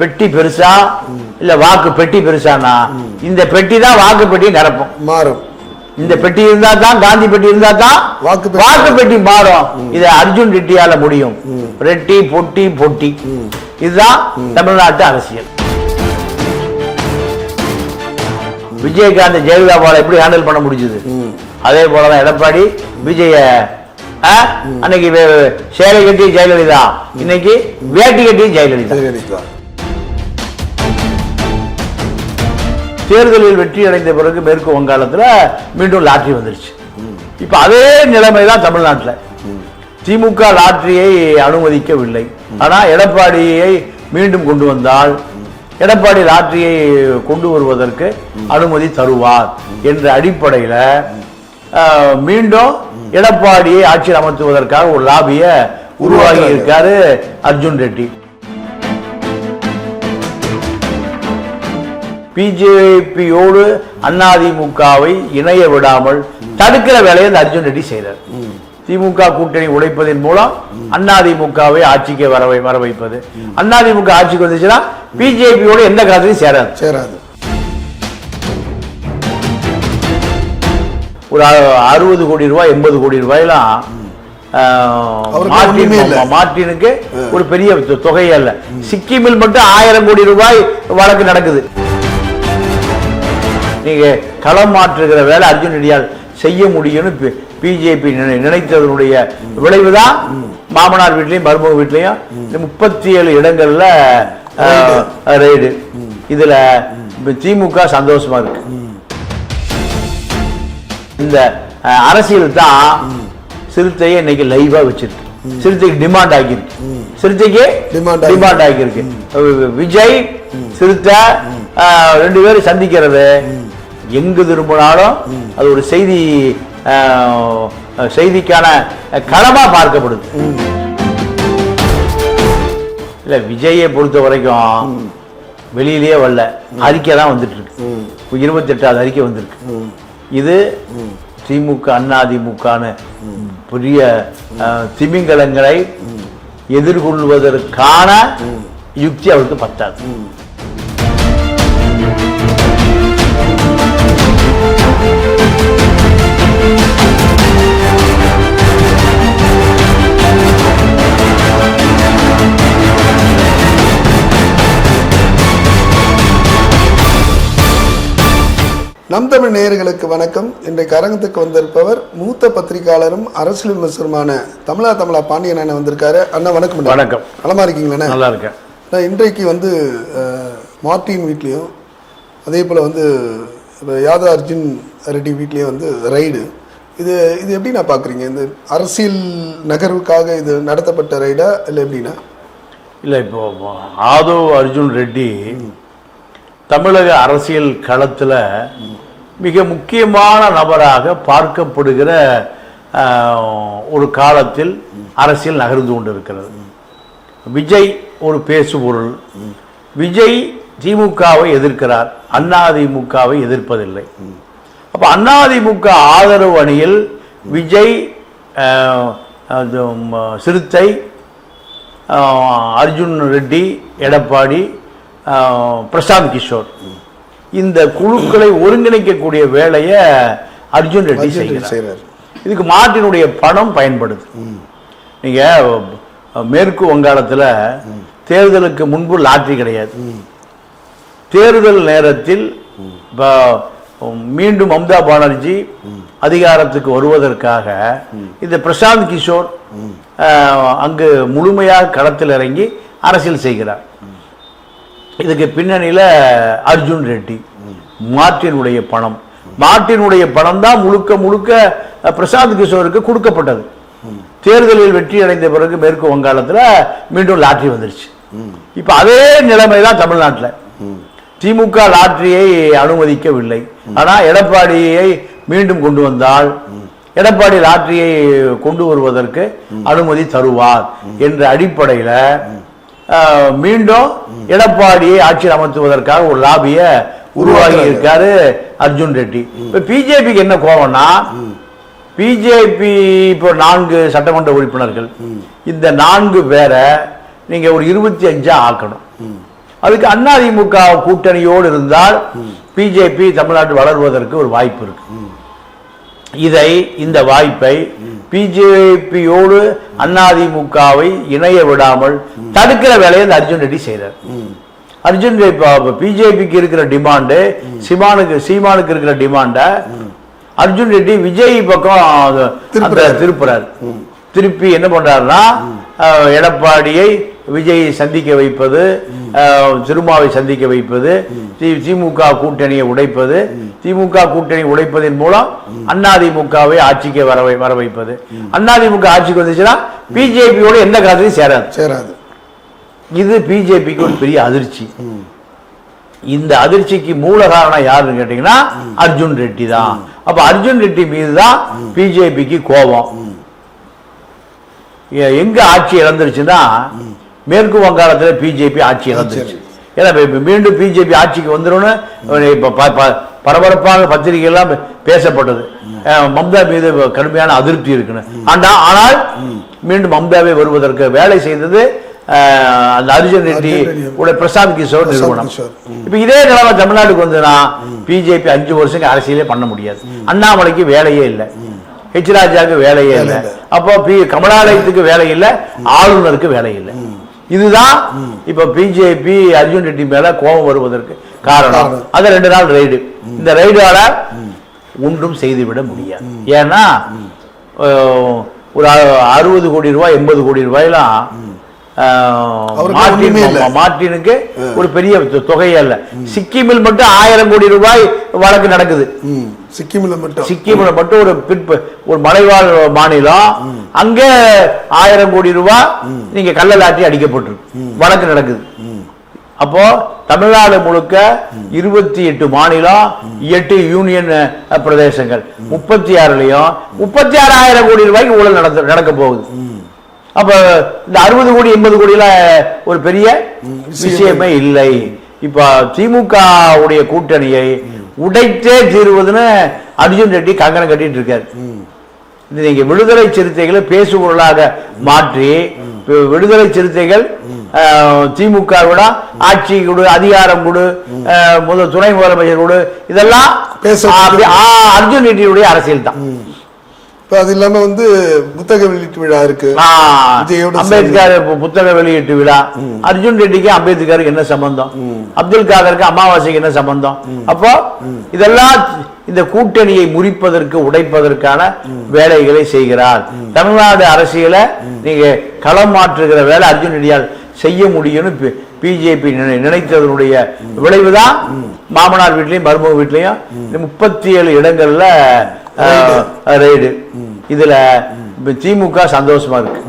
பெட்டி பெருசா இல்ல வாக்கு பெட்டி பெருசானா? இந்த பெட்டி தான் வாக்கு பெட்டி நிரப்பும் மாறும். இந்த பெட்டி இருந்தா தான் காந்தி பெட்டி இருந்தா தான் வாக்கு பெட்டி வாக்கு பெட்டி மாறும். இது அர்ஜுன் ரெட்டியால முடியும். ரெட்டி பொட்டி பொட்டி. இதுதான் தமிழ்நாட்டு அரசியல். விஜயகாந்த் ஜெயலலிதா போல எப்படி ஹேண்டில் பண்ண முடிஞ்சது? அதே போலதான் எடப்பாடி விஜய? அன்னைக்கு சேலை கட்டி ஜெயலலிதா. இன்னைக்கு வேட்டி கட்டி ஜெயலலிதா. தேர்தலில் வெற்றி அடைந்த பிறகு மேற்கு வங்காளத்தில் மீண்டும் லாட்ரி வந்துருச்சு. இப்போ அதே நிலைமை தான் தமிழ்நாட்டில். திமுக லாட்டரியை அனுமதிக்கவில்லை. ஆனால் எடப்பாடியை மீண்டும் கொண்டு வந்தால் எடப்பாடி லாட்டரியை கொண்டு வருவதற்கு அனுமதி தருவார் என்ற அடிப்படையில் மீண்டும் எடப்பாடியை ஆட்சியில் அமர்த்துவதற்காக ஒரு லாபியை உருவாகி இருக்காரு அர்ஜுன் ரெட்டி. பிஜேபியோடு அதிமுகவை இணைய விடாமல் தடுக்கிற வேலையை இந்த அர்ஜுன் ரெட்டி செய்றார். திமுக கூட்டணி உடைப்பதன் மூலம் அதிமுகவை ஆட்சிக்கு வர வர வைப்பது. அதிமுக ஆட்சிக்கு வந்துச்சுன்னா பிஜேபியோட எந்த காலத்திலையும் சேராது. சேராது. ஒரு அறுபது கோடி ரூபாய் எண்பது கோடி ரூபாயெல்லாம். மார்டினுக்கு ஒரு பெரிய தொகையே அல்ல சிக்கிமில் மட்டும் ஆயிரம் கோடி ரூபாய் வழக்கு நடக்குது. நீங்க களம் மாற்றுகிற வேலை அர்ஜுன் ரெட்டியால் செய்ய முடியும்னு பிஜேபி நினைத்ததனுடைய விளைவுதான் மாமனார் வீட்லயும் மருமக வீட்லயும் இந்த முப்பத்தி ஏழு இடங்கள்ல ரைடு இதுல திமுக சந்தோஷமா இருக்கு. இந்த அரசியல் தான் சிறுத்தையை இன்னைக்கு லைவா வச்சிருக்கு. சிறுத்தைக்கு டிமாண்ட் ஆகியிருக்கு. சிறுத்தைக்கு டிமாண்ட் ஆகியிருக்கு. விஜய் சிறுத்தை ரெண்டு பேரும் சந்திக்கிறது. எங்கு திரும்பினாலும் அது ஒரு செய்தி செய்திக்கான களமா பார்க்கப்படுது. இல்ல விஜயை பொறுத்த வரைக்கும் வெளியிலேயே வரல. அறிக்கை தான் வந்துட்டு இருக்கு இருபத்தி எட்டாவது அறிக்கை வந்திருக்கு. இது திமுக அதிமுகன்னு பெரிய திமிங்கலங்களை எதிர்கொள்வதற்கான யுக்தி அவருக்கு பத்தாது. நம் தமிழ் நேயர்களுக்கு வணக்கம். இன்றைக்கு அரங்கத்துக்கு வந்திருப்பவர் மூத்த பத்திரிகையாளரும் அரசியல் விமர்சனமான தமிழா தமிழா பாண்டியன் அண்ணன் வந்திருக்காரு. அண்ணா வணக்கம். வணக்கம். நலமா இருக்கீங்களா நல்லா இருக்கேன். நான் இன்றைக்கு வந்து அஹ், மார்ட்டின் வீட்லேயும் அதே போல் வந்து யாதவ் அர்ஜுன் ரெட்டி வீட்லேயும் வந்து ரைடு இது இது எப்படி நான் பார்க்குறீங்க இந்த அரசியல் நகர்வுக்காக இது நடத்தப்பட்ட ரைடா இல்லை எப்படின்னா இல்ல இப்போ ஆதவ் அர்ஜுன் ரெட்டி தமிழக அரசியல் களத்தில் மிக முக்கியமான நபராக பார்க்கப்படுகிற ஒரு காலத்தில் அரசியல் நகர்ந்து கொண்டிருக்கிறது. விஜய் ஒரு பேசுபொருள். விஜய் திமுகவை எதிர்க்கிறார். அதிமுகவை எதிர்ப்பதில்லை. அப்போ அதிமுக ஆதரவு அணியில் விஜய் அது, சிறுத்தை அர்ஜுன் ரெட்டி எடப்பாடி பிரசாந்த் கிஷோர். இந்த குழுக்களை ஒருங்கிணைக்கக்கூடிய வேலையை அர்ஜுன் ரெட்டி செய்கிறார். இதுக்கு மார்ட்டினுடைய பணம் பயன்படுது. நீங்க அஹ், மேற்கு வங்காளத்துல தேர்தலுக்கு முன்பு லாட்டரி கிடையாது. தேர்தல் நேரத்தில் மீண்டும் மம்தா பானர்ஜி அதிகாரத்துக்கு வருவதற்காக இந்த பிரசாந்த் கிஷோர் அங்கு முழுமையாக களத்தில் இறங்கி அரசியல் செய்கிறார். இதுக்கு பின்னணியில் அர்ஜுன் ரெட்டி. மார்ட்டினுடைய பணம். மார்ட்டினுடைய பணம் தான் முழுக்க முழுக்க பிரசாந்த் கிஷோருக்கு கொடுக்கப்பட்டது. தேர்தலில் வெற்றி அடைந்த பிறகு மேற்கு வங்காளத்தில் மீண்டும் லாட்ரி வந்துருச்சு. இப்போ அதே நிலைமை தான் தமிழ்நாட்டில். திமுக லாட்டரியை அனுமதிக்கவில்லை. ஆனால் எடப்பாடியை மீண்டும் கொண்டு வந்தால் எடப்பாடி லாட்டரியை கொண்டு வருவதற்கு அனுமதி தருவார் என்ற அடிப்படையில் மீண்டும் எடப்பாடியை ஆட்சியில் அமர்த்துவதற்காக ஒரு லாபிய உருவாகி இருக்காரு அர்ஜுன் ரெட்டி. இப்ப பிஜேபிக்கு என்ன கோவம்னா பிஜேபி இப்போ நான்கு சட்டமன்ற உறுப்பினர்கள். இந்த நான்கு பேரை நீங்க ஒரு இருபத்தி அஞ்சா ஆக்கணும். அதுக்கு அதிமுக கூட்டணியோடு இருந்தால் பிஜேபி தமிழ்நாட்டில் வளர்வதற்கு ஒரு வாய்ப்பு இருக்கு. இதை இந்த வாய்ப்பை பிஜேபியோடு அதிமுகவை இணைய விடாமல் தடுக்கிற வேலையை இந்த அர்ஜுன் ரெட்டி செய்றார் அர்ஜுன் பிஜேபிக்கு இருக்கிற டிமாண்டு சிமானுக்கு சீமானுக்கு இருக்கிற டிமாண்ட அர்ஜுன் ரெட்டி விஜய் பக்கம் அந்த திருப்புறாரு. திருப்பி என்ன பண்றாருன்னா எடப்பாடியை விஜயை சந்திக்க வைப்பது திருமாவை சந்திக்க வைப்பது திமுக கூட்டணியை உடைப்பது திமுக கூட்டணி உடைப்பதன் மூலம் அதிமுகவை ஆட்சிக்கு வர வர வைப்பது. அதிமுக ஆட்சிக்கு வந்துச்சுன்னா பிஜேபியோட எந்த காலத்திலையும் சேராது. சேராது. இது பிஜேபிக்கு ஒரு பெரிய அதிர்ச்சி. இந்த அதிர்ச்சிக்கு மூல காரணம் யாருன்னு கேட்டீங்கன்னா அர்ஜுன் ரெட்டி தான். அப்ப அர்ஜுன் ரெட்டி மீது தான் பிஜேபிக்கு கோபம். எங்க ஆட்சி இழந்துருச்சுன்னா மேற்கு வங்காளத்துல பிஜேபி ஆட்சி இழந்துருச்சு. ஏன்னா மீண்டும் பிஜேபி ஆட்சிக்கு வந்துரும்னு இப்ப பரபரப்பாக பத்திரிகை எல்லாம் பேசப்பட்டது மம்தா மீது கடுமையான அதிருப்தி இருக்குன்னு. ஆனா ஆனால் மீண்டும் மம்தாவை வருவதற்கு வேலை செய்தது அந்த அர்ஜுன் ரெட்டி. உடைய பிரசாந்த் கிஷோர் நிறுவனம். இப்ப இதே நிலைமை தமிழ்நாட்டுக்கு வந்துன்னா பிஜேபி அஞ்சு வருஷம் அரசியலே பண்ண முடியாது. அண்ணாமலைக்கு வேலையே இல்லை. ஹெச் ராஜாவுக்கு வேலையே இல்லை. இல்லை. அப்போ பி கமலாலயத்துக்கு வேலை இல்லை. ஆளுநருக்கு வேலை இல்லை. இதுதான் இப்ப பிஜேபி அர்ஜுன் ரெட்டி மேல கோபம் வருவதற்கு காரணம். அது ரெண்டு நாள் ரைடு இந்த ரைடால ஒன்றும் செய்துவிட முடியாது. ஏன்னா ஒரு அறுபது கோடி ரூபாய் எண்பது கோடி ரூபாயெல்லாம் அஹ், அவருக்கு மார்ட்டின் ஒண்ணுமே இல்ல. மா- மார்ட்டினுக்கு ஒரு பெரிய தொ- தொகையே அல்ல சிக்கிமில் மட்டும் ஆயிரம் கோடி ரூபாய் வழக்கு நடக்குது. சிக்கிமில் மட்டும். சிக்கிம்ல மட்டும் ஒரு பிற்பு ஒரு மலைவாழ் மாநிலம் அங்க ஆயிரம் கோடி ரூபாய் நீங்க கள்ளலாட்டி அடிக்கப்பட்டிருக்கு. வழக்கு நடக்குது. அப்போ தமிழ்நாடு முழுக்க இருபத்தி எட்டு மாநிலம் எட்டு யூனியன் பிரதேசங்கள். முப்பத்தி ஆறுலயும் முப்பத்தி ஆறாயிரம் கோடி ரூபாய்க்கு ஊழல் நடந்து நடக்க போகுது. அப்ப இந்த அறுபது கோடி எண்பது கோடியில ஒரு பெரிய விஷயமே இல்லை. இப்ப திமுக உடைய கூட்டணியை உடைத்தே தீர்வதுன்னு அர்ஜுன் ரெட்டி கங்கணம் கட்டிட்டு இருக்காரு. இது நீங்க விடுதலை சிறுத்தைகளை பேசுபொருளாக மாற்றி விடுதலை சிறுத்தைகள் திமுக விட ஆட்சி கொடு அதிகாரம் கொடு முதல் துணை முதலமைச்சர் கொடு. இதெல்லாம் அர்ஜுன் ரெட்டியுடைய அரசியல் தான். இப்போ அது இல்லாம வந்து புத்தக வெளியீட்டு விழா இருக்கு. அம்பேத்கர் புத்தக வெளியீட்டு விழா. அர்ஜுன் ரெட்டிக்கு அம்பேத்கருக்கு என்ன சம்பந்தம்? அப்துல் காதருக்கு அமாவாசைக்கு என்ன சம்பந்தம்? அப்போ இதெல்லாம் இந்த கூட்டணியை முறிப்பதற்கு உடைப்பதற்கான வேலைகளை செய்கிறார். தமிழ்நாடு அரசியலை நீங்க களம் மாற்றுகிற வேலை அர்ஜுன் ரெட்டியால் செய்ய முடியும்னு பிஜேபி நினைத்ததனுடைய விளைவுதான் மாமனார் வீட்லயும் மருமக வீட்லயும் முப்பத்தி ஏழு இடங்கள்ல ரைடு இதுல திமுக சந்தோஷமா இருக்கு.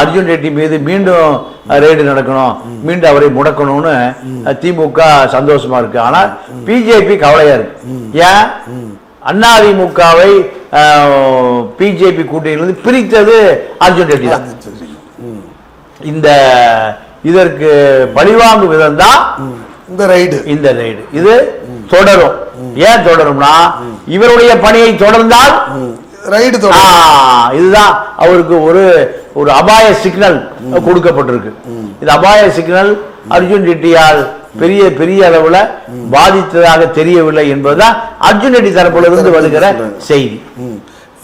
அர்ஜுன் ரெட்டி மீது மீண்டும் ரெய்டு நடக்கணும். மீண்டும் அவரை முடக்கணும்னு திமுக சந்தோஷமா இருக்கு. ஆனால் பிஜேபி கவலையா இருக்கு. ஏன்? அதிமுகவை பிஜேபி கூட்டணியிலிருந்து பிரித்தது அர்ஜுன் ரெட்டி தான். இந்த இதற்கு பழிவாங்கும் விதம் தான் இந்த ரைடு. இந்த ரைடு. இது தொடரும். ஏன் தொடரும்னா இவருடைய பணியை தொடர்ந்தால் ரைடு இதுதான் அவருக்கு ஒரு ஒரு அபாய சிக்னல் கொடுக்கப்பட்டிருக்கு. இது அபாய சிக்னல் அர்ஜுன் ரெட்டியால் பெரிய பெரிய அளவுல பாதித்ததாக தெரியவில்லை என்பதுதான் அர்ஜுன் ரெட்டி தரப்புல இருந்து வருகிற செய்தி.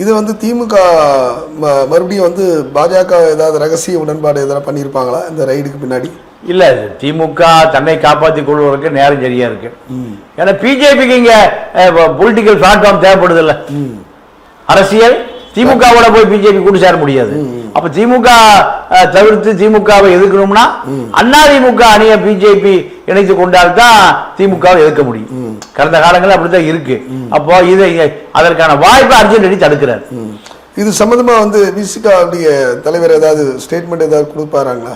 இது வந்து திமுக மறுபடியும் வந்து பாஜக ஏதாவது ரகசிய உடன்பாடு எதாவது பண்ணியிருப்பாங்களா இந்த ரைடுக்கு பின்னாடி? இல்ல திமுக தன்னை காப்பாற்றிக் கொள்வதற்கு நேரம் சரியா இருக்கு. ஏன்னா பிஜேபிக்கு இங்க பொலிட்டிக்கல் பிளாட்ஃபார்ம் தேவைப்படுது இல்ல அரசியல் திமுகவோட போய் பிஜேபி கூட்டு சேர முடியாது. அப்ப திமுக தவிர்த்து திமுகவை எதிர்க்கணும்னா அதிமுக அணியை பிஜேபி இணைத்து கொண்டால்தான் திமுகவை எதிர்க்க முடியும். கடந்த காலங்களில் அப்படித்தான் இருக்கு. அப்போ இதை அதற்கான வாய்ப்பை அர்ஜுன் ரெட்டி தடுக்கிறார். இது சம்பந்தமா வந்து விசிகாவுடைய தலைவர் ஏதாவது ஸ்டேட்மெண்ட் ஏதாவது கொடுப்பாராங்களா?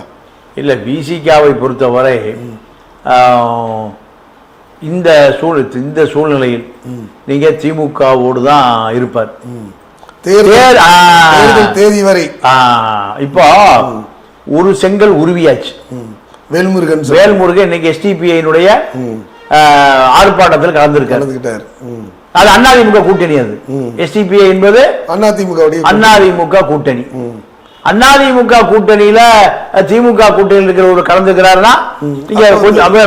இல்ல பிசிகாவை பொறுத்தவரை இந்த சூழ் இந்த சூழ்நிலையில் நீங்க திமுகவோடு தான் இருப்பார். தேர்தல் தேதி வரை. இப்போ ஒரு செங்கல் உருவியாச்சு. வேல்முருகன் வேல்முருகன் இன்னைக்கு எஸ்டிபிஐனுடைய ஆர்ப்பாட்டத்தில் கலந்திருக்காரு. அது அதிமுக கூட்டணி அது. எஸ்டிபிஐ என்பது அதிமுகவுடைய அதிமுக கூட்டணி. அதிமுக கூட்டணியில திமுக கூட்டணியில் இருக்கிற ஒரு கலந்துக்கிறாருன்னா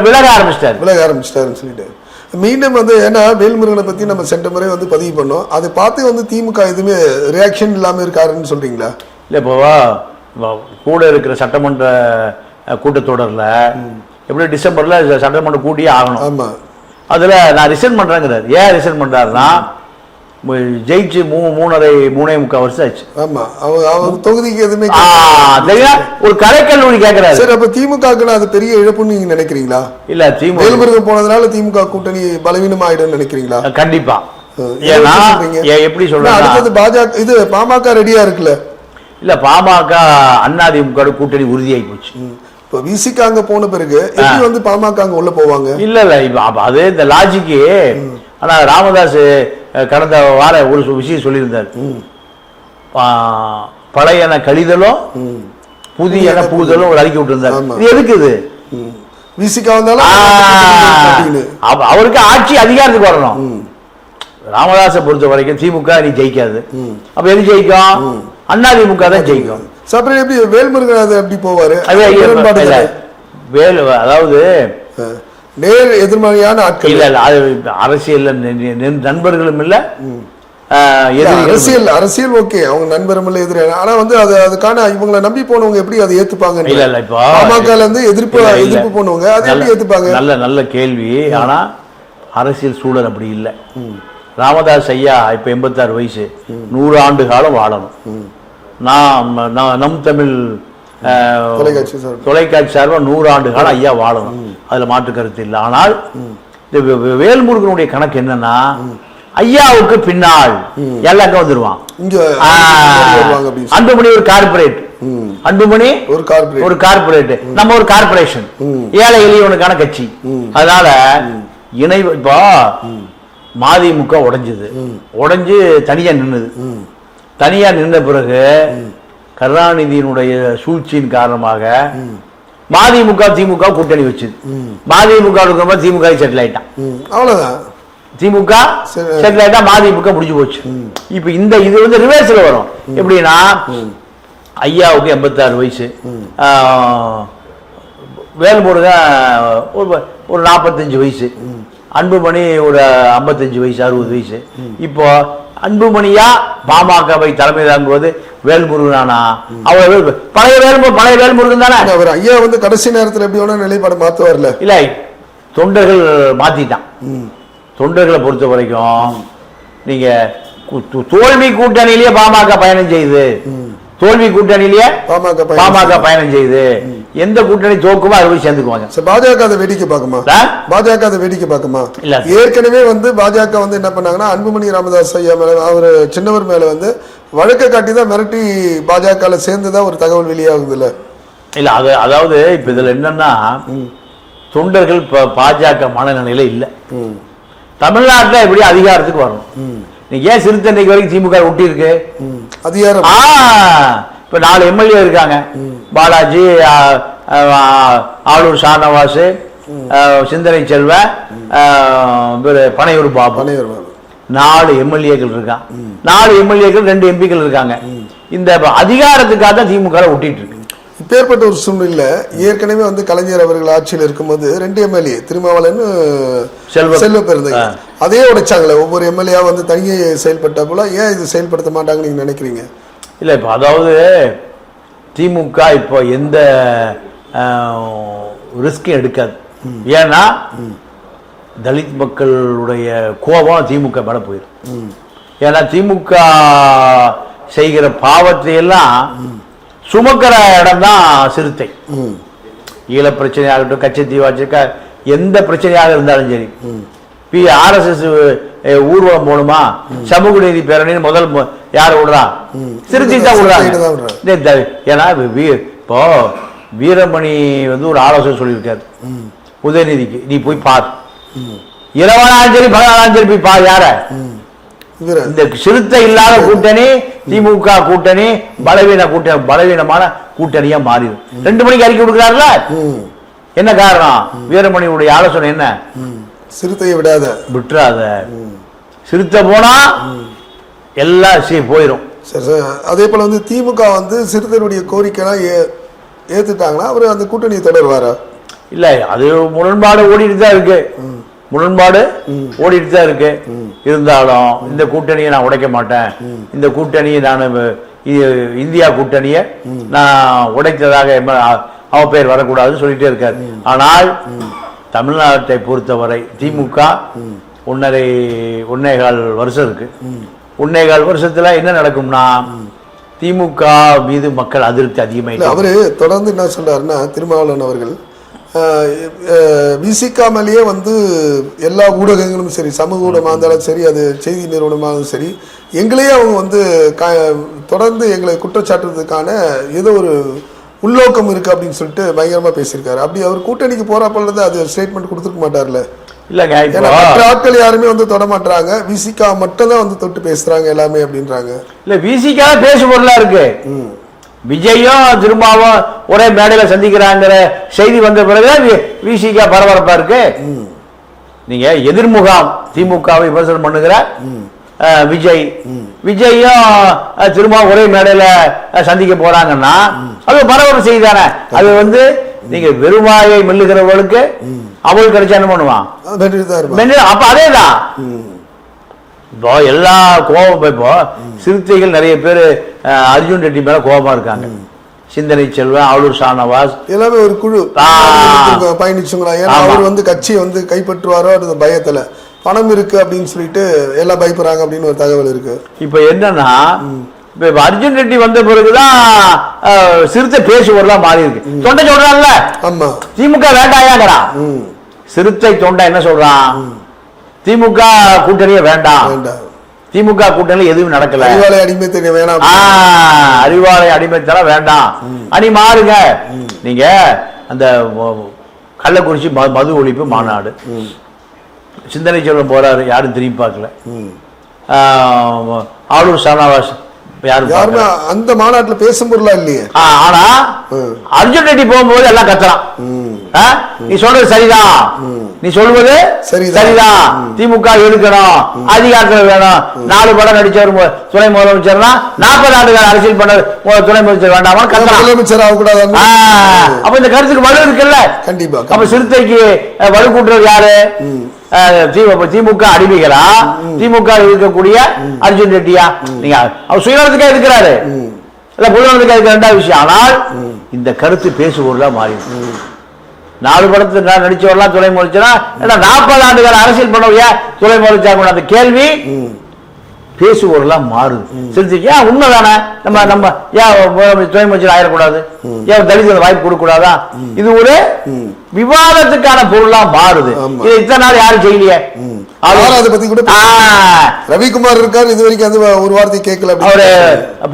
விலக ஆரம்பிச்சிட்டாரு. விலக ஆரம்பிச்சிட்டாருன்னு சொல்லிட்டு மீண்டும் வந்து ஏன்னா வேல்முருகனை பத்தி நம்ம சென்ற முறை வந்து பதிவு பண்ணோம். அதை பார்த்து வந்து திமுக எதுவுமே ரியாக்ஷன் இல்லாம இருக்காருன்னு சொல்றீங்களா? இல்ல இப்போ வ- கூட இருக்கிற சட்டமன்ற கூட்டத்தொடர்ல எப்படி டிசம்பர்ல சட்டமன்றம் கூட்டியே ஆகணும். ஆமா. அதுல நான் ரிசைன் பண்றேங்கிறார். ஏன் ரிசைன் பண்றாருன்னா மு- ஜெயிச்சு மூ மூணரை மூணே முக்கால் வருஷம் ஆச்சு ஆமா அவங்க அவங்க தொகுதிக்கு எதுவுமே? ஒரு கலைக்கல்லூரி கேட்கிறாரு சரி அப்ப திமுகக்கு அது பெரிய இழப்புன்னு நீங்க நினைக்கிறீங்களா? இல்ல திமுக. வேல்முருகன் போனதுனால திமுக கூட்டணி பலவீனம் ஆயிடும் நினைக்கிறீங்களா கண்டிப்பா. ஏன்னா எப்படி சொல்றேன்னா அடுத்தது பாஜக இது பாமக ரெடியா இருக்குல்ல? இல்ல பாமக அதிமுக கூட்டணி உறுதியாகி போச்சு. இப்போ விசிக்கு அங்க போன பிறகு எப்படி வந்து பாமக அங்க உள்ள போவாங்க? இல்ல இல்ல இப்ப அது இந்த லாஜிக்கு ஆனா ராமதாஸ் கடந்த வார ஒரு விஷயம் சொல்லியிருந்தார். பழையன கழிதலும் புதியன புகுதலும் ஒரு அறிக்கை விட்டுருந்தார். இது எதுக்கு இது? விசிகா வந்தாலும் அவருக்கு ஆட்சி அதிகாரத்துக்கு வரணும். ராமதாஸை பொறுத்த வரைக்கும் திமுக நீ ஜெயிக்காது. அப்ப எது ஜெயிக்கும்? அதிமுக தான் ஜெயிக்கும். அப்புறம் எப்படி வேல்முருகன் அது எப்படி போவாரு? வேலு அதாவது நேர் எதிர்மறையான ஆட்கள் இல்ல இல்ல நி- நண்பர்களும் இல்ல. அரசியல் அரசியல் ஓகே அவங்க நண்பரும் இல்ல எதிரி. ஆனா வந்து அது அதுக்கான இவங்களை நம்பி போனவங்க எப்படி அதை ஏத்துப்பாங்க இல்ல இல்ல இப்போ பாமகல இருந்து எதிர்ப்பு. எதிர்ப்பு பண்ணுவாங்க அதை எப்படி ஏத்துப்பாங்க? நல்ல நல்ல கேள்வி. ஆனா அரசியல் சூழல் அப்படி இல்லை. ராமதாஸ் ஐயா இப்ப எண்பத்தாறு வயசு. நூறு ஆண்டு காலம் வாழணும். நான் நம் தமிழ் தொலைக்காட்சி சார் தொலைக்காட்சி சார்பா நூறு ஆண்டு காலம் ஐயா வாழணும். அதுல மாற்று கருத்து இல்லை. ஆனால் இந்த வேல்முருகனுடைய கணக்கு என்னன்னா ஐயாவுக்கு பின்னால் எல்லாம் அங்க வந்துருவான். அன்புமணி ஒரு கார்பரேட். அன்புமணி ஒரு கார்பரேட் ஒரு கார்பரேட் நம்ம ஒரு கார்பரேஷன் ஏழை எளியவனுக்கான கட்சி. அதனால இணை இப்போ மதிமுக உடைஞ்சது. உடைஞ்சு தனியா நின்னுது. தனியா நின்ற பிறகு கருணாநிதியினுடைய சூழ்ச்சியின் காரணமாக மதிமுக திமுக கூட்டணி வச்சுது. மதிமுக இருக்கிறப்ப திமுக செட்டில் ஆயிட்டான் திமுக. செட்டில் ஆயிட்டா. மதிமுக முடிஞ்சு போச்சு. இப்ப இந்த இது வந்து ரிவர்ஸ்ல வரும். எப்படின்னா ஐயாவுக்கு எண்பத்தாறு வயசு. வேல்முருகன் ஒரு நாற்பத்தஞ்சு வயசு. அன்புமணி ஒரு ஐம்பத்தஞ்சு வயசு அறுபது வயசு. இப்போ அன்புமணியா பாமகவை தலைமை தாங்குவது வேல்முருகனானா? அவர் பழைய வேல்மு பழைய வேல்முருகன் தானே? அவர் ஐயா வந்து கடைசி நேரத்துல எப்படி வேணா நிலைப்பாடு மாத்துவார்ல. இல்ல தொண்டர்கள் மாத்திட்டான். தொண்டர்களை பொறுத்த வரைக்கும் நீங்க கு- து- தோல்வி கூட்டணியிலேயே பாமக பயணம் செய்யுது தோல்வி கூட்டணியிலேயே பாமக பாமக பயணம் செய்யுது எந்த கூட்டணி தோக்குமோ அதை போய் சேர்ந்துக்குவாங்க. சரி, பாஜக அதை வேடிக்கை பார்க்குமா? பாஜக அதை வேடிக்கை பார்க்குமா? இல்ல. ஏற்கனவே வந்து பாஜக வந்து என்ன பண்ணாங்கன்னா அன்புமணி ராமதாஸ் ஐயா மேல அவர் சின்னவர் மேல வந்து வழக்கை காட்டி தான் மிரட்டி பாஜக சேர்ந்துதான் ஒரு தகவல் வெளியாகுதுல்ல. இல்ல அது அதாவது இப்ப இதுல என்னன்னா தொண்டர்கள் பாஜக மனநிலையில இல்ல. தமிழ்நாட்டுல எப்படி அதிகாரத்துக்கு வரணும். நீங்க ஏன் சிறுத்தை இன்னைக்கு வரைக்கும் திமுக ஒட்டி இருக்கு ம். அதிகாரம். இப்ப நாலு எம்எல்ஏ இருக்காங்க. பாலாஜி ஆளூர் ஷானவாஸ் சிந்தனை இவரு பனையூர் பாபு. பனையூர். நாலு எம்எல்ஏக்கள் இருக்கான் நாலு எம்எல்ஏக்கள் ரெண்டு எம்பிக்கள் இருக்காங்க. இந்த அதிகாரத்துக்காக தான் திமுக ஒட்டிட்டு இருக்கு. இப்பேற்பட்ட ஒரு சூழ்நிலையில ஏற்கனவே வந்து கலைஞர் அவர்கள் ஆட்சியில் இருக்கும்போது ரெண்டு எம்எல்ஏ திருமாவளவன் செல்வ- செல்வ பெருந்தகை அதே உடைச்சாங்களே ஒவ்வொரு எம்எல்ஏ வந்து தனியே செயல்பட்ட போல ஏன் இது செயல்படுத்த மாட்டாங்கன்னு நீங்க நினைக்கிறீங்க? இல்ல இப்போ அதாவது திமுக இப்போ எந்த ரிஸ்க்கும் எடுக்காது. ஏன்னா தலித் மக்களுடைய கோபம் திமுக மேல போயிடும் ஏன்னா திமுக செய்கிற பாவத்தை எல்லாம் சுமக்கிற இடம் தான் சிறுத்தை. ஈழ பிரச்சனையாகட்டும் கச்சத்தீவாச்சுக்கா எந்த பிரச்சனையாக இருந்தாலும் சரி. பி ஆர்எஸ்எஸ் ஊர்வலம் போகணுமா? சமூக நீதி பேரணின்னு முதல் யார் விடுறா? சிறுத்தை தான் விடுறாங்க. ஏன்னா இப்போ வீரமணி வந்து ஒரு ஆலோசனை சொல்லியிருக்காரு. உதயநிதிக்கு நீ போய் பார். இருபதாம் சரி பதினாலாம் சரி போய் பார் யார? இந்த சிறுத்தை இல்லாத கூட்டணி திமுக கூட்டணி பலவீன கூட்டணி பலவீனமான கூட்டணியா மாறிடும். ரெண்டு மணிக்கு அறிக்கை கொடுக்குறாருல. என்ன காரணம்? வீரமணியுடைய ஆலோசனை என்ன. சிறுத்தையை விடாத. விட்டுறாத. சிறுத்தை போனா எல்லாம் சி போயிடும் சரி சார். அதே போல் வந்து திமுக வந்து சிறுத்தைகளுடைய கோரிக்கைலாம் ஏ ஏற்றுட்டாங்கன்னா அவர் அந்த கூட்டணியை தொடருவாரா? இல்ல அது முரண்பாடு ஓடிட்டு தான் இருக்கு. முரண்பாடு ஓடிட்டு தான் இருக்கு. இருந்தாலும் இந்த கூட்டணியை நான் உடைக்க மாட்டேன். இந்த கூட்டணியை நான் இந்தியா கூட்டணியை நான் உடைத்ததாக அவ பேர் வரக்கூடாதுன்னு சொல்லிட்டே இருக்காரு. ஆனால் தமிழ்நாட்டை பொறுத்தவரை திமுக ஒன்னரை ஒன்னேகால் வருஷம் இருக்கு. ஒன்னேகால் வருஷத்துல என்ன நடக்கும்னா திமுக மீது மக்கள் அதிருப்தி அதிகமாயிட்டு அவர் தொடர்ந்து என்ன சொல்றாருன்னா திருமாவளவன் அவர்கள் விசிகா மேலேயே வந்து எல்லா ஊடகங்களும் சரி சமூக ஊடகமாக இருந்தாலும் சரி அது செய்தி நிறுவனமாகவும் சரி எங்களையே அவங்க வந்து தொடர்ந்து எங்களை குற்றச்சாட்டுறதுக்கான ஏதோ ஒரு உள்நோக்கம் இருக்கு அப்படின்னு சொல்லிட்டு பயங்கரமா பேசியிருக்காரு. அப்படி அவர் கூட்டணிக்கு போறப்பொழுது அது ஸ்டேட்மெண்ட் கொடுத்துருக்க மாட்டார்ல. இல்லைங்க ஏன்னா மற்ற ஆட்கள் யாருமே வந்து தொட மாட்டாங்க விசிகா மட்டும் தான் வந்து தொட்டு பேசுறாங்க எல்லாமே அப்படின்றாங்க. இல்ல விசிக்காக பேசு பொருளா இருக்கு. விஜயும் திரும்பவும் ஒரே மேடையில சந்திக்கிறாங்கிற செய்தி வந்த பிறகு விசிகா பரபரப்பா இருக்கு. நீங்க எதிர்முகாம் திமுகவை விமர்சனம் பண்ணுகிற விஜய். விஜயும் திரும்ப ஒரே மேடையில சந்திக்க போறாங்கன்னா அது பரபரப்பு செய்தி தானே. அது வந்து நீங்க வெறுமாயை மெல்லுகிறவர்களுக்கு அவள் கிடைச்சா என்ன பண்ணுவான் அப்ப அதேதான் இப்போ எல்லா கோபம் இப்போ சிறுத்தைகள் நிறைய பேர் அர்ஜுன் ரெட்டி மேல கோபமா இருக்காங்க. சிந்தனை செல்வன் ஆளூர் ஷானவாஸ். எல்லாமே ஒரு குழு. பயணிச்சுங்களா? ஏன்னா. அவர் வந்து கட்சியை வந்து கைப்பற்றுவாரோ பயத்துல. பணம் இருக்கு அப்படின்னு சொல்லிட்டு எல்லாம் பயப்படுறாங்க அப்படின்னு ஒரு தகவல் இருக்கு. இப்போ என்னன்னா இப்ப அர்ஜுன் ரெட்டி வந்த பிறகுதான் சிறுத்தை பேசுவதெல்லாம் மாறி இருக்கு. தொண்டை சொல்றான்ல? ஆமா. திமுக வேண்டாயாங்கிறான் சிறுத்தை தொண்டை என்ன சொல்றான்? திமுக கூட்டணியே வேண்டாம். வேண்டாம். திமுக கூட்டணியில எதுவும் நடக்கல. அறிவாலய அடிமை தெரிய வேணாம். அறிவாலய அடிமைத்தனம் வேண்டாம். அணி மாறுங்க. நீங்க அந்த கள்ளக்குறிச்சி மது ஒழிப்பு மாநாடு. சிந்தனை செல்வம் போறாரு யாரும் திரும்பி பார்க்கல. ம். ஆ, ஆளூர் ஷானவாஸ் யாரும். அந்த மாநாட்டுல பேசும் பொருளா இல்லையே? ஆனா. அர்ஜுன் ரெட்டி போகும்போது எல்லாம் கத்துறான்? நீ சொல்றது சரிதான் நீ சொல்வது சரிதான். திமுக எடுக்கணும் அதிகாரத்தில் வேணும். நாலு படம் நடிச்சவர் துணை முதலமைச்சர்னா நாற்பது ஆண்டுகள் அரசியல் பண்ண துணை முதலமைச்சர் வேண்டாமா? முதலமைச்சர் ஆகக்கூடாது? அப்ப இந்த கருத்துக்கு வலு இருக்குல்ல? கண்டிப்பா அப்ப சிறுத்தைக்கு வலு கூட்டுறது யாரு? திமுக அடிமைகளா? திமுக இருக்கக்கூடிய அர்ஜுன் ரெட்டியா? நீங்க அவர் சுயநலத்துக்கே இருக்கிறாரு. இல்ல பொதுநலத்துக்கு இருக்கிற ரெண்டாவது விஷயம். ஆனால் இந்த கருத்து பேசுபொருளா மாறி நாலு படத்துல நான் நடிச்சவரெல்லாம் துணை ஏன்னா நாற்பது ஆண்டுகள் அரசியல் பண்ணவையா துணை கொண்ட அந்த கேள்வி பேசுவோர்லாம் மாறுது. சிரிச்சுக்கு ஏன் உண்மை தானே நம்ம நம்ம ஏன் துணை அமைச்சர் ஆயிடக்கூடாது? ஏன் தலித் வாய்ப்பு கொடுக்க கூடாதா இது ஒரு விவாதத்துக்கான பொருளா மாறுது. இது இத்தனை நாள் யாரும் செய்யலையே? அதை பத்தி கூட ரவிக்குமார் இருக்காரு இது வரைக்கும் அந்த ஒரு வார்த்தை கேட்கல அவரு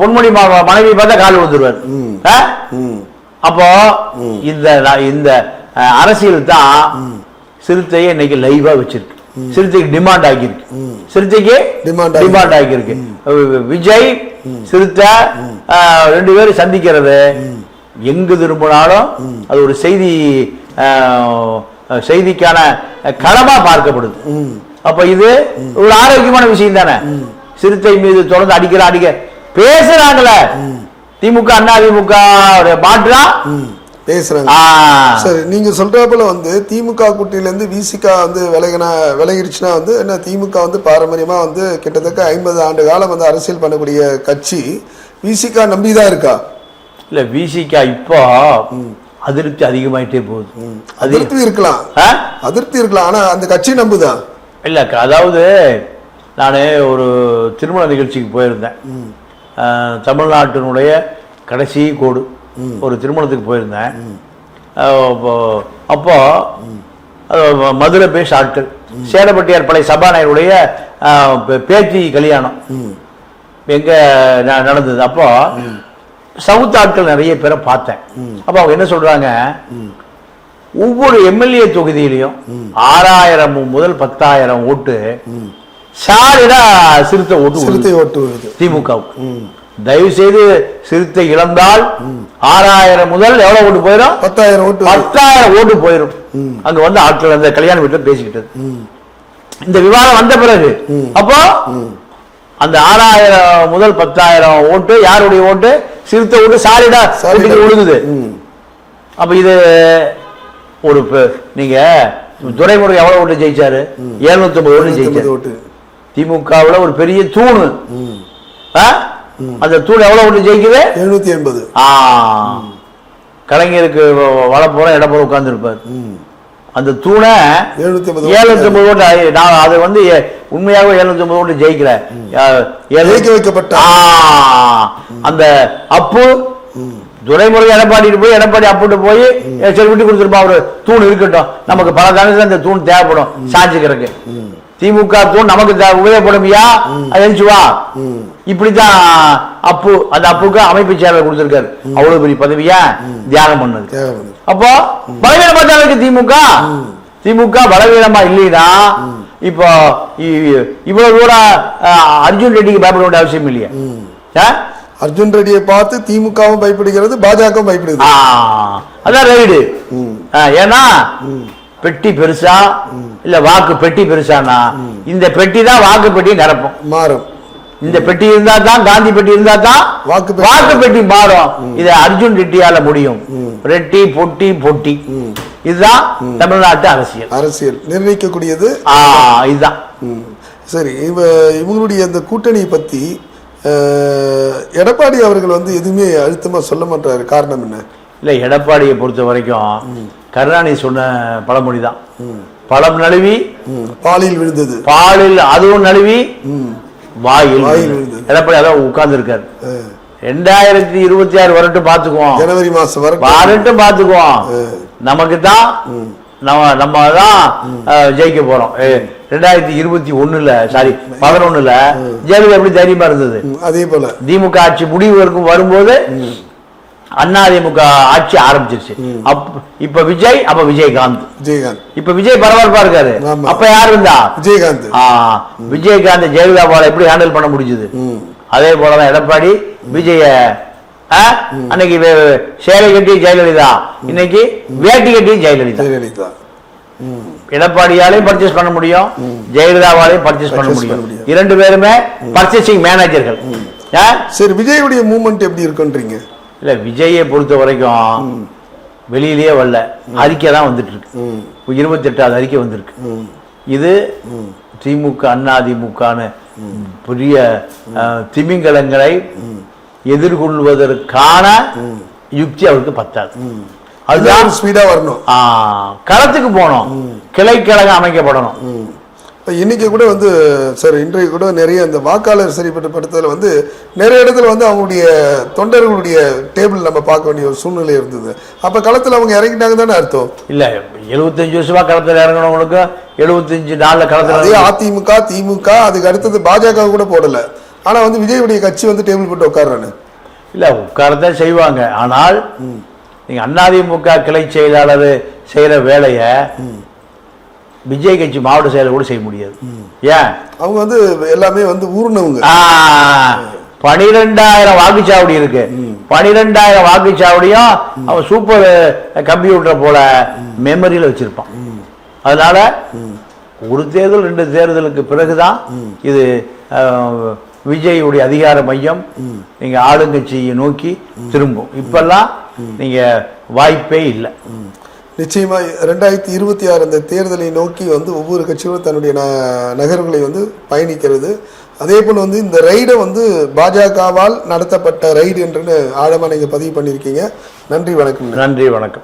பொன்முடி மா- மனைவி பார்த்தா கால்? ம். அப்போ இந்த இந்த அரசியல் தான் சிறுத்தையை இன்னைக்கு லைவா வச்சிருக்கு. சிறுத்தைக்கு டிமாண்ட் ஆகியிருக்கு. சிறுத்தைக்கு Demand டிமாண்ட் ஆகியிருக்கு. விஜய் சிறுத்தை ரெண்டு பேரும் சந்திக்கிறது. எங்கு திரும்பினாலும் அது ஒரு செய்தி செய்திக்கான களமா பார்க்கப்படுது. அப்ப இது ஒரு ஆரோக்கியமான விஷயம் தானே? சிறுத்தை மீது தொடர்ந்து அடிக்கிற அடிக்க பேசுறாங்களே. திமுக அண்ணா திமுக மாற்றா. பேசுறாங்க. சரி நீங்க சொல்றப்பல வந்து திமுக கூட்டணியில இருந்து விசிகா வந்து விலகினா விலகிடுச்சுன்னா வந்து என்ன திமுக வந்து பாரம்பரியமா வந்து கிட்டத்தட்ட ஐம்பது ஆண்டு காலம் வந்து அரசியல் பண்ணக்கூடிய கட்சி விசிகா நம்பிதான் இருக்கா? இல்ல விசிகா இப்போ அதிருப்தி அதிகமாயிட்டே போகுது. அது அதிருப்தி இருக்கலாம்? அதிருப்தி இருக்கலாம். ஆனா அந்த கட்சி நம்புதா இல்ல அதாவது நான் ஒரு திருமண நிகழ்ச்சிக்கு போயிருந்தேன். தமிழ்நாட்டினுடைய கடைசி கோடு. ஒரு திருமணத்துக்கு போயிருந்தேன். அப்போ- மதுரை பேச ஆட்கள் சேலப்பட்டியார் பழைய சபாநாயகருடைய பேத்தி கல்யாணம். எங்க நடந்தது. அப்போ சவுத் ஆட்கள் நிறைய பேரை பார்த்தேன். அப்போ அவங்க என்ன சொல்றாங்க? ஒவ்வொரு எம்எல்ஏ தொகுதியிலையும் ஆறாயிரம் முதல் பத்தாயிரம் ஓட்டு சாலிடா சிறுத்தை ஓட்டு சிறுத்தை ஓட்டு திமுகவுக்கு. தயவு செய்து சிறுத்தை இழந்தால் ஆறாயிரம் முதல் எவ்வளவு ஓட்டு போயிடும் பத்தாயிரம் ஓட்டு. பத்தாயிரம் ஓட்டு போயிடும் அங்க வந்து ஆட்கள் அந்த கல்யாண வீட்டுல பேசிக்கிட்டது. இந்த விவாதம் வந்த பிறகு அப்போ அந்த ஆறாயிரம் முதல் பத்தாயிரம் ஓட்டு யாருடைய ஓட்டு? சிறுத்தை ஓட்டு. விழுகுது. ம். அப்ப இது ஒரு நீங்க துரைமுருகன் எவ்வளவு ஓட்டு ஜெயிச்சாரு? 750 ஓட்டு ஜெயிச்சாரு. திமுகவுல ஒரு பெரிய தூணு? அந்த தூண் எவ்வளவு ஓட்டு ஜெயிக்குது? எழுநூத்தி எண்பது. ஆ. கலைஞருக்கு வ- வலப்புறம் இடப்புறம் உட்கார்ந்துருப்பார். அந்த தூணை எழுநூத்தி ஐம்பது ஓட்டு நான் அது வந்து உண்மையாகவே ஏழுநூத்தி ஐம்பது ஓட்டு ஏழு- ஜெயிக்க வைக்கப்பட்ட அந்த அப்பு துரைமுறை எடப்பாடி போய் எடப்பாடி அப்புட்டு போய் சரி விட்டு கொடுத்துருப்பா அவரு தூண் இருக்கட்டும். நமக்கு பல காலத்துல அந்த தூண் தேவைப்படும் சாஞ்சுக்கிறதுக்கு. திமுக தூண் நமக்கு உபயோகப்படுமியா அது எழுச்சு வா. இப்படித்தான் அப்பு அந்த அப்புக்கு அமைப்பு செயலர் கொடுத்திருக்காரு. அவ்வளவு பெரிய பதவியா தியாகம் பண்ணது. அப்போ பலவீனமா தான் இருக்கு திமுக? திமுக பலவீனமா இல்லைன்னா இப்போ இவ்வளவு தூரம் அர்ஜுன் ரெட்டிக்கு பயப்பட வேண்டிய அவசியம் இல்லையா? அர்ஜுன் ரெட்டியை பார்த்து திமுகவும் பயப்படுகிறது பாஜகவும் பயப்படுது அதான் ரைடு. ஏன்னா பெட்டி பெருசா இல்ல வாக்கு பெட்டி பெருசானா இந்த பெட்டி தான் வாக்கு பெட்டி நிரப்பும் மாறும். இந்த பெட்டி இருந்தா தான் காந்தி பெட்டி இருந்தா தான் வாக்கு பெட்டி. வாக்கு பெட்டி மாறும். இது அர்ஜுன் ரெட்டியால முடியும். ரெட்டி பொட்டி பொட்டி. இதுதான் தமிழ்நாட்டு அரசியல். அரசியல். நிர்ணயிக்கக்கூடியது? இதுதான். சரி இவ இவங்களுடைய அந்த கூட்டணியை பத்தி எடப்பாடி அவர்கள் வந்து எதுவுமே அழுத்தமா சொல்ல மாட்டாரு. காரணம் என்ன? இல்ல எடப்பாடியை பொறுத்த வரைக்கும் கருணாநிதி சொன்ன பழமொழி தான் பழம் நழுவி. பாலில் விழுந்தது. பாலில் அதுவும் நழுவி. வாயில். எடப்பாடி அதான் உட்கார்ந்து இருக்காரு அஹ், ரெண்டாயிரத்தி இருபத்தி ஆறு வரட்டும் பாத்துக்குவோம் ஜனவரி மாசம் வர வரட்டும் பாத்துக்குவோம் நமக்கு தான் நம்ம நம்ம தான் ஜெயிக்க போறோம். ரெண்டாயிரத்தி இருபத்தி ஒண்ணுல சாரி பதினொன்னுல ஜெயலலிதா எப்படி தைரியமா இருந்தது? அதே போல. திமுக ஆட்சி முடிவு இருக்கும் வரும்போது அண்ணா திமுக ஆட்சி ஆரம்பிச்சிருச்சு. இப்ப விஜய் அப்ப விஜயகாந்த். விஜயகாந்த். இப்ப விஜய் பரபரப்பா இருக்காரு. அப்ப யார் இருந்தா? விஜயகாந்த். விஜயகாந்த் ஜெயலலிதாவால எப்படி ஹேண்டில் பண்ண முடிஞ்சது. அதே போலதான் எடப்பாடி விஜய? அன்னைக்கு சேலை கட்டி ஜெயலலிதா. இன்னைக்கு வேட்டி கட்டி ஜெயலலிதா. ஜெயலலிதா. எடப்பாடியாலையும் பர்ச்சேஸ் பண்ண முடியும் ஜெயலலிதாவாலையும் பர்ச்சேஸ் பண்ண முடியும். இரண்டு பேருமே பர்ச்சேசிங் மேனேஜர்கள்? சரி விஜயுடைய மூமெண்ட் எப்படி இருக்குன்றீங்க? இல்ல விஜயை பொறுத்த வரைக்கும் வெளியிலேயே வரல. அறிக்கை தான் வந்துட்டு இருக்கு. இப்போ இருபத்தெட்டாவது அறிக்கை வந்திருக்கு. இது திமுக அண்ணா திமுகன்னு பெரிய அஹ், திமிங்கலங்களை எதிர்கொள்வதற்கான யுக்தி அவருக்கு பத்தாது. அதுதான் ஸ்பீடா வரணும். களத்துக்கு போகணும். கிளைக்கழகம் அமைக்கப்படணும். இப்ப இன்னைக்கு கூட வந்து சார் இன்றைக்கு கூட நிறைய அந்த வாக்காளர் சரிப்பட்ட படத்துல வந்து நிறைய இடத்துல வந்து அவங்களுடைய தொண்டர்களுடைய டேபிள் நம்ம பார்க்க வேண்டிய ஒரு சூழ்நிலை இருந்தது. அப்ப களத்துல அவங்க இறங்கிட்டாங்க தானே அர்த்தம்? இல்ல எழுபத்தஞ்சு வருஷமா களத்தில் இறங்கினவங்களுக்கு எழுபத்தஞ்சு நாள்ல அதே களத்தில் அதிமுக திமுக அதுக்கு அடுத்தது பாஜக கூட போடல. ஆனா வந்து விஜயுடைய கட்சி வந்து டேபிள் போட்டு உட்கார்றானு. இல்ல உட்காரத்தான் செய்வாங்க. ஆனால் நீங்க அதிமுக கிளை செயலாளர் செய்யற வேலையை விஜய் கட்சி மாவட்ட செயலர் கூட செய்ய முடியாது. ஏன்? அவங்க வந்து எல்லாமே வந்து ஊர்னவங்க. பனிரெண்டாயிரம் வாக்குச்சாவடி இருக்கு. பனிரெண்டாயிரம் வாக்குச்சாவடியும் அவன் சூப்பர் கம்ப்யூட்டர் போல மெமரியில வச்சிருப்பான். அதனால ஒரு தேர்தல் ரெண்டு தேர்தலுக்கு பிறகுதான் இது விஜயுடைய அதிகார மையம். நீங்க ஆளுங்கட்சியை நோக்கி திரும்பும். இப்பெல்லாம் நீங்க வாய்ப்பே இல்லை. நிச்சயமாக ரெண்டாயிரத்தி இருபத்தி ஆறு அந்த தேர்தலை நோக்கி வந்து ஒவ்வொரு கட்சிகளும் தன்னுடைய ந- நகர்வுகளை வந்து பயணிக்கிறது. அதே போல் வந்து இந்த ரைடை வந்து பாஜகவால் நடத்தப்பட்ட ரைடு என்று ஆழமாக நீங்கள் பதிவு பண்ணியிருக்கீங்க. நன்றி வணக்கம். நன்றி வணக்கம்.